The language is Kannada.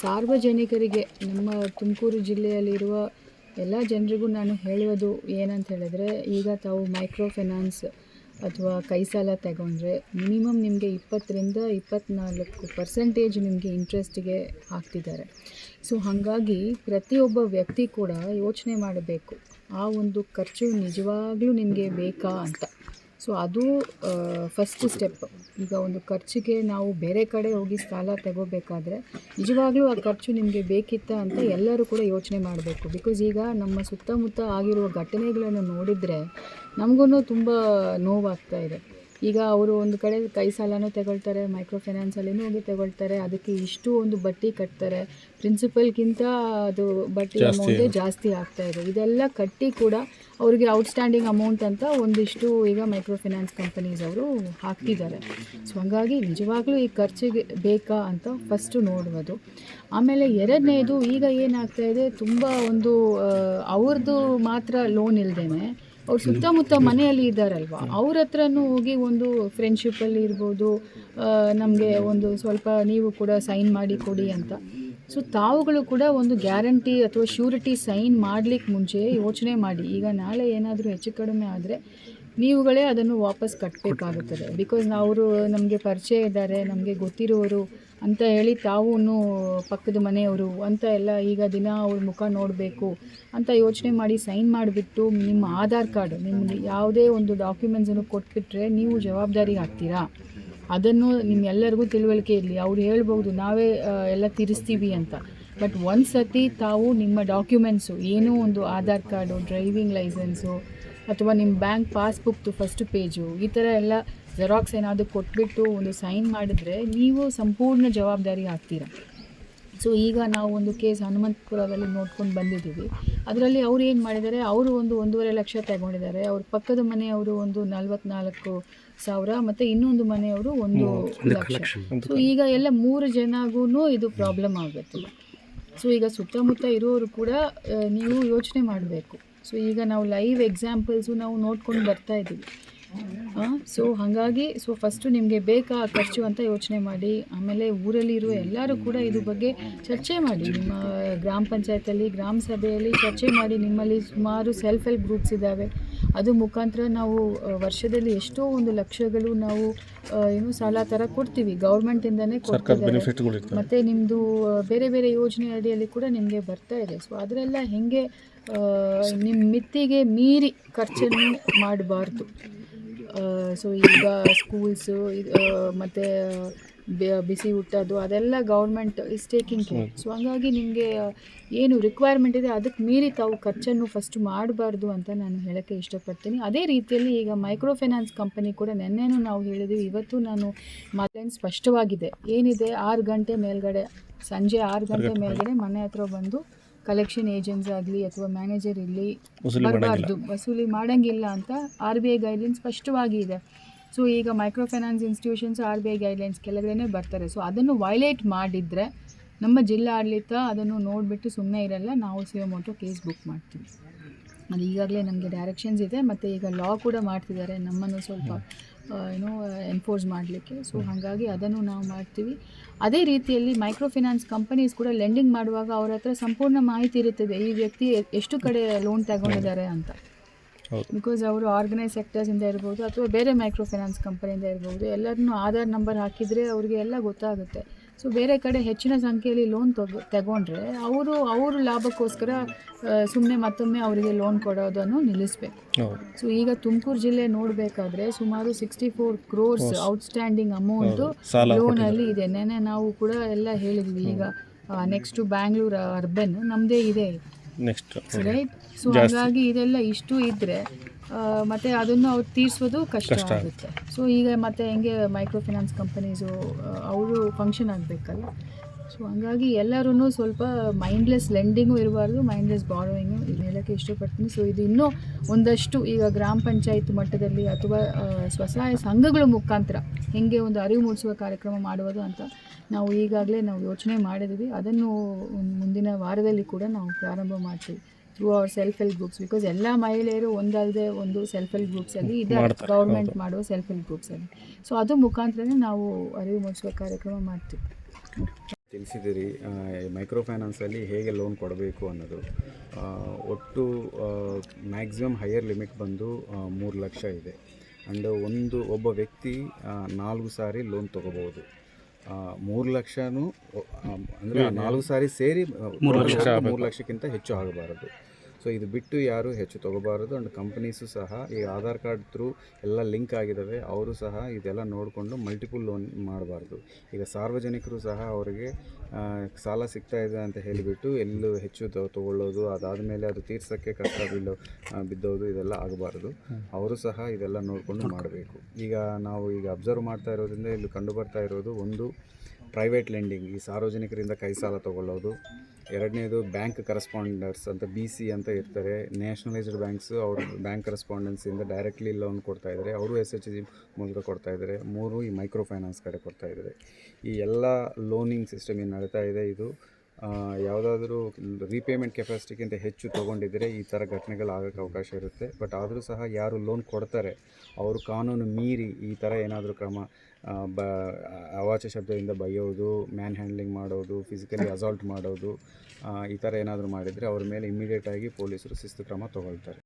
ಸಾರ್ವಜನಿಕರಿಗೆ ನಮ್ಮ ತುಮಕೂರು ಜಿಲ್ಲೆಯಲ್ಲಿರುವ ಎಲ್ಲ ಜನರಿಗೂ ನಾನು ಹೇಳುವುದು ಏನಂತ ಹೇಳಿದ್ರೆ ಈಗ ತಾವು ಮೈಕ್ರೋ ಫೈನಾನ್ಸ್ ಅಥವಾ ಕೈ ಸಾಲ ತಗೊಂಡ್ರೆ ಮಿನಿಮಮ್ ನಿಮಗೆ ಇಪ್ಪತ್ತರಿಂದ ಇಪ್ಪತ್ತ್ನಾಲ್ಕು ಪರ್ಸೆಂಟೇಜ್ ನಿಮಗೆ ಇಂಟ್ರೆಸ್ಟಿಗೆ ಹಾಕ್ತಿದ್ದಾರೆ. ಸೊ ಹಾಗಾಗಿ ಪ್ರತಿಯೊಬ್ಬ ವ್ಯಕ್ತಿ ಕೂಡ ಯೋಚನೆ ಮಾಡಬೇಕು ಆ ಒಂದು ಖರ್ಚು ನಿಜವಾಗ್ಲೂ ನಿಮಗೆ ಬೇಕಾ ಅಂತ. ಸೊ ಅದು ಫಸ್ಟ್ ಸ್ಟೆಪ್ ಈಗ ಒಂದು ಖರ್ಚಿಗೆ ನಾವು ಬೇರೆ ಕಡೆ ಹೋಗಿ ಸಾಲ ತಗೋಬೇಕಾದ್ರೆ, ನಿಜವಾಗ್ಲೂ ಆ ಖರ್ಚು ನಿಮಗೆ ಬೇಕಿತ್ತಾ ಅಂತ ಎಲ್ಲರೂ ಕೂಡ ಯೋಚನೆ ಮಾಡಬೇಕು. ಬಿಕಾಸ್ ಈಗ ನಮ್ಮ ಸುತ್ತಮುತ್ತ ಆಗಿರುವ ಘಟನೆಗಳನ್ನು ನೋಡಿದರೆ ನಮಗೂ ತುಂಬ ನೋವಾಗ್ತಾ ಇದೆ. ಈಗ ಅವರು ಒಂದು ಕಡೆ ಕೈ ಸಾಲನೂ ತಗೊಳ್ತಾರೆ ಮೈಕ್ರೋ ಫೈನಾನ್ಸಲ್ಲಿನೂ ಹೋಗಿ ತಗೊಳ್ತಾರೆ ಅದಕ್ಕೆ ಇಷ್ಟು ಒಂದು ಬಡ್ಡಿ ಕಟ್ತಾರೆ. ಪ್ರಿನ್ಸಿಪಲ್ಗಿಂತ ಅದು ಬಡ್ಡಿ ಅಮೌಂಟೇ ಜಾಸ್ತಿ ಆಗ್ತಾ ಇದೆ. ಇದೆಲ್ಲ ಕಟ್ಟಿ ಕೂಡ ಅವರಿಗೆ ಔಟ್ಸ್ಟ್ಯಾಂಡಿಂಗ್ ಅಮೌಂಟ್ ಅಂತ ಒಂದಿಷ್ಟು ಈಗ ಮೈಕ್ರೋ ಫೈನಾನ್ಸ್ ಕಂಪನೀಸ್ ಅವರು ಹಾಕ್ತಿದ್ದಾರೆ. ಸೊ ಹಾಗಾಗಿ ನಿಜವಾಗ್ಲೂ ಈ ಖರ್ಚಿಗೆ ಬೇಕಾ ಅಂತ ಫಸ್ಟು ನೋಡುವುದು ಆಮೇಲೆ ಎರಡನೇದು ಈಗ ಏನಾಗ್ತಾ ಇದೆ ತುಂಬ ಒಂದು ಅವ್ರದ್ದು ಮಾತ್ರ ಲೋನ್ ಇಲ್ದೇನೆ ಅವ್ರ ಸುತ್ತಮುತ್ತ ಮನೆಯಲ್ಲಿ ಇದ್ದಾರಲ್ವ? ಅವ್ರ ಹತ್ರನೂ ಹೋಗಿ ಒಂದು ಫ್ರೆಂಡ್ಶಿಪ್ಪಲ್ಲಿ ಇರ್ಬೋದು ನಮಗೆ ಒಂದು ಸ್ವಲ್ಪ ನೀವು ಕೂಡ ಸೈನ್ ಮಾಡಿ ಕೊಡಿ ಅಂತ. ಸೊ ತಾವುಗಳು ಕೂಡ ಒಂದು ಗ್ಯಾರಂಟಿ ಅಥವಾ ಶ್ಯೂರಿಟಿ ಸೈನ್ ಮಾಡಲಿಕ್ಕೆ ಮುಂಚೆ ಯೋಚನೆ ಮಾಡಿ. ಈಗ ನಾಳೆ ಏನಾದರೂ ಹೆಚ್ಚು ಕಡಿಮೆ ಆದರೆ ನೀವುಗಳೇ ಅದನ್ನು ವಾಪಸ್ ಕಟ್ಟಬೇಕಾಗುತ್ತದೆ ಬಿಕಾಸ್ ಅವರು ನಮಗೆ ಪರಿಚಯ ಇದ್ದಾರೆ ನಮಗೆ ಗೊತ್ತಿರೋರು ಅಂತ ಹೇಳಿ ತಾವೂ ಪಕ್ಕದ ಮನೆಯವರು ಅಂತ ಎಲ್ಲ ಈಗ ದಿನ ಅವ್ರ ಮುಖ ನೋಡಬೇಕು ಅಂತ ಯೋಚನೆ ಮಾಡಿ ಸೈನ್ ಮಾಡಿಬಿಟ್ಟು ನಿಮ್ಮ ಆಧಾರ್ ಕಾರ್ಡ್ ನಿಮ್ಮ ಯಾವುದೇ ಒಂದು ಡಾಕ್ಯುಮೆಂಟ್ಸನ್ನು ಕೊಟ್ಬಿಟ್ರೆ ನೀವು ಜವಾಬ್ದಾರಿ ಆಗ್ತೀರಾ? ಅದನ್ನು ನಿಮ್ಮೆಲ್ಲರಿಗೂ ತಿಳುವಳಿಕೆ ಇರಲಿ. ಅವ್ರು ಹೇಳ್ಬೋದು ನಾವೇ ಎಲ್ಲ ತಿರಿಸ್ತೀವಿ ಅಂತ. ಬಟ್ ಒಂದು ಸತಿ ತಾವು ನಿಮ್ಮ ಡಾಕ್ಯುಮೆಂಟ್ಸು ಏನೋ ಒಂದು ಆಧಾರ್ ಕಾರ್ಡು ಡ್ರೈವಿಂಗ್ ಲೈಸೆನ್ಸು ಅಥವಾ ನಿಮ್ಮ ಬ್ಯಾಂಕ್ ಪಾಸ್ಬುಕ್ದು ಫಸ್ಟ್ ಪೇಜು ಈ ಥರ ಎಲ್ಲ ಜೆರಾಕ್ಸ್ ಏನಾದರೂ ಕೊಟ್ಬಿಟ್ಟು ಒಂದು ಸೈನ್ ಮಾಡಿದ್ರೆ ನೀವು ಸಂಪೂರ್ಣ ಜವಾಬ್ದಾರಿ ಆಗ್ತೀರಾ? ಸೊ ಈಗ ನಾವು ಒಂದು ಕೇಸ್ ಹನುಮಂತಪುರದಲ್ಲಿ ನೋಡ್ಕೊಂಡು ಬಂದಿದ್ದೀವಿ. ಅದರಲ್ಲಿ ಅವ್ರು ಏನು ಮಾಡಿದ್ದಾರೆ? ಅವರು ಒಂದು ಒಂದೂವರೆ ಲಕ್ಷ ತಗೊಂಡಿದ್ದಾರೆ. ಅವ್ರ ಪಕ್ಕದ ಮನೆಯವರು ಒಂದು ನಲ್ವತ್ನಾಲ್ಕು ಸಾವಿರ ಮತ್ತು ಇನ್ನೊಂದು ಮನೆಯವರು ಒಂದು ಲಕ್ಷ. ಸೊ ಈಗ ಎಲ್ಲ ಮೂರು ಜನಗೂ ಇದು ಪ್ರಾಬ್ಲಮ್ ಆಗುತ್ತೆ. ಸೊ ಈಗ ಸುತ್ತಮುತ್ತ ಇರೋರು ಕೂಡ ನೀವು ಯೋಚನೆ ಮಾಡಬೇಕು. ಸೊ ಈಗ ನಾವು ಲೈವ್ ಎಕ್ಸಾಂಪಲ್ಸು ನಾವು ನೋಡ್ಕೊಂಡು ಬರ್ತಾ ಇದ್ದೀವಿ. ಸೊ ಹಾಗಾಗಿ ಸೊ ಫಸ್ಟು ನಿಮಗೆ ಬೇಕಾ ಖರ್ಚು ಅಂತ ಯೋಚನೆ ಮಾಡಿ ಆಮೇಲೆ ಊರಲ್ಲಿರುವ ಎಲ್ಲರೂ ಕೂಡ ಇದ್ರ ಬಗ್ಗೆ ಚರ್ಚೆ ಮಾಡಿ. ನಿಮ್ಮ ಗ್ರಾಮ ಪಂಚಾಯತಲ್ಲಿ ಗ್ರಾಮ ಸಭೆಯಲ್ಲಿ ಚರ್ಚೆ ಮಾಡಿ ನಿಮ್ಮಲ್ಲಿ ಸುಮಾರು ಸೆಲ್ಫ್ ಹೆಲ್ಪ್ ಗ್ರೂಪ್ಸ್ ಇದ್ದಾವೆ ಅದು ಮುಖಾಂತರ ನಾವು ವರ್ಷದಲ್ಲಿ ಎಷ್ಟೋ ಒಂದು ಲಕ್ಷಗಳು ನಾವು ಏನು ಸಾಲ ಥರ ಕೊಡ್ತೀವಿ. ಗೌರ್ಮೆಂಟಿಂದನೇ ಕೊಡ್ತೀವಿ ಮತ್ತು ನಿಮ್ಮದು ಬೇರೆ ಬೇರೆ ಯೋಜನೆ ಅಡಿಯಲ್ಲಿ ಕೂಡ ನಿಮಗೆ ಬರ್ತಾ ಇದೆ. ಸೊ ಅದರೆಲ್ಲ ಹೆಂಗೆ ನಿಮ್ಮ ಮಿತಿಗೆ ಮೀರಿ ಖರ್ಚನ್ನು ಮಾಡಬಾರ್ದು. ಸೊ ಈಗ ಸ್ಕೂಲ್ಸು ಮತ್ತು ಬಿಸಿ ಊಟದ್ದು ಅದೆಲ್ಲ government is taking care so ಹಂಗಾಗಿ ನಿಮಗೆ ಏನು ರಿಕ್ವೈರ್ಮೆಂಟ್ ಇದೆ ಅದಕ್ಕೆ ಮೀರಿ ತಾವು ಖರ್ಚನ್ನು ಫಸ್ಟ್ ಮಾಡಬಾರ್ದು ಅಂತ ನಾನು ಹೇಳೋಕ್ಕೆ ಇಷ್ಟಪಡ್ತೀನಿ. ಅದೇ ರೀತಿಯಲ್ಲಿ ಈಗ ಮೈಕ್ರೋ ಫೈನಾನ್ಸ್ ಕಂಪನಿ ಕೂಡ ನೆನ್ನೆನೂ ನಾವು ಹೇಳಿದ್ವಿ ಇವತ್ತು ನಾನು ಮಾತೇನು ಸ್ಪಷ್ಟವಾಗಿದೆ. ಏನಿದೆ? ಆರು ಗಂಟೆ ಮೇಲ್ಗಡೆ ಸಂಜೆ ಆರು ಗಂಟೆ ಮೇಲ್ಗಡೆ ಮನೆ ಹತ್ರ ಬಂದು ಕಲೆಕ್ಷನ್ ಏಜೆಂಟ್ಸ್ ಆಗಲಿ ಅಥವಾ ಮ್ಯಾನೇಜರ್ ಇರಲಿ ಬರಬಾರ್ದು ವಸೂಲಿ ಮಾಡೋಂಗಿಲ್ಲ ಅಂತ ಆರ್ ಬಿ ಐ ಗೈಡ್ಲೈನ್ಸ್ ಸ್ಪಷ್ಟವಾಗಿ ಇದೆ. ಸೊ ಈಗ micro finance institutions R B I guidelines ಕೆಳಗಡೆ ಬರ್ತಾರೆ. ಸೊ ಅದನ್ನು ವೈಲೇಟ್ ಮಾಡಿದರೆ ನಮ್ಮ ಜಿಲ್ಲಾ ಆಡಳಿತ ಅದನ್ನು ನೋಡಿಬಿಟ್ಟು ಸುಮ್ಮನೆ ಇರಲ್ಲ ನಾವು ಸಿಒಮೋಟೋ ಕೇಸ್ ಬುಕ್ ಮಾಡ್ತೀವಿ. ಅದು ಈಗಾಗಲೇ ನಮಗೆ ಡೈರೆಕ್ಷನ್ಸ್ ಇದೆ ಮತ್ತು ಈಗ ಲಾ ಕೂಡ ಮಾಡ್ತಿದ್ದಾರೆ. ನಮ್ಮನ್ನು ಸ್ವಲ್ಪ ಏನೋ ಎನ್ಫೋರ್ಸ್ ಮಾಡಲಿಕ್ಕೆ. ಸೊ ಹಾಗಾಗಿ ಅದನ್ನು ನಾವು ಮಾಡ್ತೀವಿ. ಅದೇ ರೀತಿಯಲ್ಲಿ ಮೈಕ್ರೋ ಫಿನಾನ್ಸ್ ಕಂಪನೀಸ್ ಕೂಡ ಲೆಂಡಿಂಗ್ ಮಾಡುವಾಗ ಅವ್ರ ಹತ್ರ ಸಂಪೂರ್ಣ ಮಾಹಿತಿ ಇರುತ್ತದೆ. ಈ ವ್ಯಕ್ತಿ ಎಷ್ಟು ಕಡೆ ಲೋನ್ ತಗೊಂಡಿದ್ದಾರೆ ಅಂತ. ಬಿಕಾಸ್ ಅವರು ಆರ್ಗನೈಸ್ ಸೆಕ್ಟರ್ಸಿಂದ ಇರ್ಬೋದು ಅಥವಾ ಬೇರೆ ಮೈಕ್ರೋ ಫೈನಾನ್ಸ್ ಕಂಪನಿಯಿಂದ ಇರ್ಬೋದು ಎಲ್ಲರನ್ನೂ ಆಧಾರ್ ನಂಬರ್ ಹಾಕಿದರೆ ಅವರಿಗೆ ಎಲ್ಲ ಗೊತ್ತಾಗುತ್ತೆ. ಸೊ ಬೇರೆ ಕಡೆ ಹೆಚ್ಚಿನ ಸಂಖ್ಯೆಯಲ್ಲಿ ಲೋನ್ ತಗೊ ತಗೊಂಡ್ರೆ ಅವರು ಅವ್ರ ಲಾಭಕ್ಕೋಸ್ಕರ ಸುಮ್ಮನೆ ಮತ್ತೊಮ್ಮೆ ಅವರಿಗೆ ಲೋನ್ ಕೊಡೋದನ್ನು ನಿಲ್ಲಿಸಬೇಕು. ಸೊ ಈಗ ತುಮಕೂರು ಜಿಲ್ಲೆ ನೋಡಬೇಕಾದ್ರೆ ಸುಮಾರು sixty four crores outstanding amount ಲೋನಲ್ಲಿ ಇದೆ. ನೆನೆ ನಾವು ಕೂಡ ಎಲ್ಲ ಹೇಳಿದ್ವಿ. ಈಗ ನೆಕ್ಸ್ಟು ಬ್ಯಾಂಗ್ಳೂರ್ ಅರ್ಬನ್ ನಮ್ಮದೇ ಇದೆ. ನೆಕ್ಸ್ಟ್ ರೈಟ್ ಸೊ ಹಾಗಾಗಿ ಇದೆಲ್ಲ ಇಷ್ಟು ಇದ್ದರೆ ಮತ್ತು ಅದನ್ನು ಅವ್ರು ತೀರಿಸೋದು ಕಷ್ಟ ಆಗುತ್ತೆ. ಸೊ ಈಗ ಮತ್ತೆ ಹೆಂಗೆ ಮೈಕ್ರೋ ಫೈನಾನ್ಸ್ ಕಂಪನೀಸು ಅವರು ಫಂಕ್ಷನ್ ಆಗಬೇಕಲ್ಲ? ಸೊ ಹಂಗಾಗಿ ಎಲ್ಲರೂ ಸ್ವಲ್ಪ ಮೈಂಡ್ಲೆಸ್ ಲೆಂಡಿಂಗು ಇರಬಾರ್ದು ಮೈಂಡ್ಲೆಸ್ ಬಾರೋಯಿಂಗು ಇದು ಹೇಳೋಕ್ಕೆ ಇಷ್ಟಪಡ್ತೀನಿ. ಸೊ ಇದು ಇನ್ನೂ ಒಂದಷ್ಟು ಈಗ ಗ್ರಾಮ ಪಂಚಾಯತ್ ಮಟ್ಟದಲ್ಲಿ ಅಥವಾ ಸ್ವಸಹಾಯ ಸಂಘಗಳ ಮುಖಾಂತರ ಹೇಗೆ ಒಂದು ಅರಿವು ಮೂಡಿಸುವ ಕಾರ್ಯಕ್ರಮ ಮಾಡುವುದು ಅಂತ ನಾವು ಈಗಾಗಲೇ ನಾವು ಯೋಚನೆ ಮಾಡಿದ್ವಿ ಅದನ್ನು ಮುಂದಿನ ವಾರದಲ್ಲಿ ಕೂಡ ನಾವು ಪ್ರಾರಂಭ ಮಾಡ್ತೀವಿ through our self help groups because ಎಲ್ಲ ಮಹಿಳೆಯರು ಒಂದಲ್ಲದೆ ಒಂದು ಸೆಲ್ಫ್ ಹೆಲ್ಪ್ ಗ್ರೂಪ್ಸಲ್ಲಿ ಇದೆ. ಗೌರ್ಮೆಂಟ್ ಮಾಡುವ ಸೆಲ್ಫ್ ಹೆಲ್ಪ್ ಗ್ರೂಪ್ಸಲ್ಲಿ ಸೊ ಅದು ಮುಖಾಂತರನೇ ನಾವು ಅರಿವು ಮೂಡಿಸುವ ಕಾರ್ಯಕ್ರಮ ಮಾಡ್ತೀವಿ. ತಿಳಿಸಿದಿರಿ ಮೈಕ್ರೋ ಫೈನಾನ್ಸಲ್ಲಿ ಹೇಗೆ ಲೋನ್ ಕೊಡಬೇಕು ಅನ್ನೋದು. ಒಟ್ಟು ಮ್ಯಾಕ್ಸಿಮಮ್ ಹೈಯರ್ ಲಿಮಿಟ್ ಬಂದು ಮೂರು ಲಕ್ಷ ಇದೆ. ಆ್ಯಂಡ್ ಒಂದು ಒಬ್ಬ ವ್ಯಕ್ತಿ ನಾಲ್ಕು ಸಾರಿ ಲೋನ್ ತೊಗೋಬೋದು ಮೂರು ಲಕ್ಷನೂ ಅಂದರೆ ನಾಲ್ಕು ಸಾರಿ ಸೇರಿ ಮೂರು ಲಕ್ಷ ಮೂರು ಲಕ್ಷಕ್ಕಿಂತ ಹೆಚ್ಚು ಆಗಬಾರದು. ಸೊ ಇದು ಬಿಟ್ಟು ಯಾರು ಹೆಚ್ಚು ತಗೋಬಾರದು. ಆ್ಯಂಡ್ ಕಂಪ್ನೀಸು ಸಹ ಈ ಆಧಾರ್ ಕಾರ್ಡ್ ಥ್ರೂ ಎಲ್ಲ ಲಿಂಕ್ ಆಗಿದ್ದಾವೆ ಅವರು ಸಹ ಇದೆಲ್ಲ ನೋಡಿಕೊಂಡು ಮಲ್ಟಿಪಲ್ ಲೋನ್ ಮಾಡಬಾರ್ದು. ಈಗ ಸಾರ್ವಜನಿಕರು ಸಹ ಅವರಿಗೆ ಸಾಲ ಸಿಗ್ತಾ ಇದೆ ಅಂತ ಹೇಳಿಬಿಟ್ಟು ಎಲ್ಲೂ ಹೆಚ್ಚು ತ- ಅದಾದ ಮೇಲೆ ಅದು ತೀರ್ಸೋಕ್ಕೆ ಕಷ್ಟ ಬೀಳೋ ಬಿದ್ದೋದು ಇದೆಲ್ಲ ಆಗಬಾರ್ದು. ಅವರು ಸಹ ಇದೆಲ್ಲ ನೋಡಿಕೊಂಡು ಮಾಡಬೇಕು. ಈಗ ನಾವು ಈಗ ಅಬ್ಸರ್ವ್ ಮಾಡ್ತಾ ಇರೋದ್ರಿಂದ ಇಲ್ಲಿ ಕಂಡು ಬರ್ತಾ ಇರೋದು ಒಂದು ಪ್ರೈವೇಟ್ ಲೆಂಡಿಂಗ್, ಈ ಸಾರ್ವಜನಿಕರಿಂದ ಕೈ ಸಾಲ ತಗೊಳ್ಳೋದು. ಎರಡನೇದು ಬ್ಯಾಂಕ್ ಕರೆಸ್ಪಾಂಡರ್ಸ್ ಅಂತ ಬಿ ಸಿ ಅಂತ ಇರ್ತಾರೆ. ನ್ಯಾಷನಲೈಸ್ಡ್ ಬ್ಯಾಂಕ್ಸು ಅವರು ಬ್ಯಾಂಕ್ ಕರೆಸ್ಪಾಂಡೆನ್ಸಿಂದ ಡೈರೆಕ್ಟ್ಲಿ ಲೋನ್ ಕೊಡ್ತಾ ಇದ್ದಾರೆ. ಅವರು ಎಸ್ ಎಚ್ ಜಿ ಮೂಲಕ ಕೊಡ್ತಾ ಇದ್ದಾರೆ. ಮೂರು ಈ ಮೈಕ್ರೋ ಫೈನಾನ್ಸ್ ಕಡೆ ಕೊಡ್ತಾ ಇದ್ದಾರೆ. ಈ ಎಲ್ಲ ಲೋನಿಂಗ್ ಸಿಸ್ಟಮ್ ಏನು ನಡೀತಾ ಇದೆ, ಇದು ಯಾವುದಾದ್ರೂ ರೀಪೇಮೆಂಟ್ ಕೆಪಾಸಿಟಿಗಿಂತ ಹೆಚ್ಚು ತೊಗೊಂಡಿದ್ದರೆ ಈ ಥರ ಘಟನೆಗಳು ಆಗೋಕ್ಕೆ ಅವಕಾಶ ಇರುತ್ತೆ. ಬಟ್ ಆದರೂ ಸಹ ಯಾರು ಲೋನ್ ಕೊಡ್ತಾರೆ, ಅವರು ಕಾನೂನು ಮೀರಿ ಈ ಥರ ಏನಾದರೂ ಕ್ರಮ ಬ, ಅವಾಚ್ಯ ಶಬ್ದದಿಂದ ಬೈಯೋದು ಮ್ಯಾನ್ ಹ್ಯಾಂಡ್ಲಿಂಗ್ ಮಾಡೋದು ಫಿಸಿಕಲಿ ಅಸಾಲ್ಟ್ ಮಾಡೋದು ಈ ಥರ ಏನಾದರೂ ಮಾಡಿದರೆ ಅವ್ರ ಮೇಲೆ ಇಮ್ಮಿಡಿಯೇಟಾಗಿ ಪೊಲೀಸರು ಶಿಸ್ತು ಕ್ರಮ ತಗೊಳ್ತಾರೆ.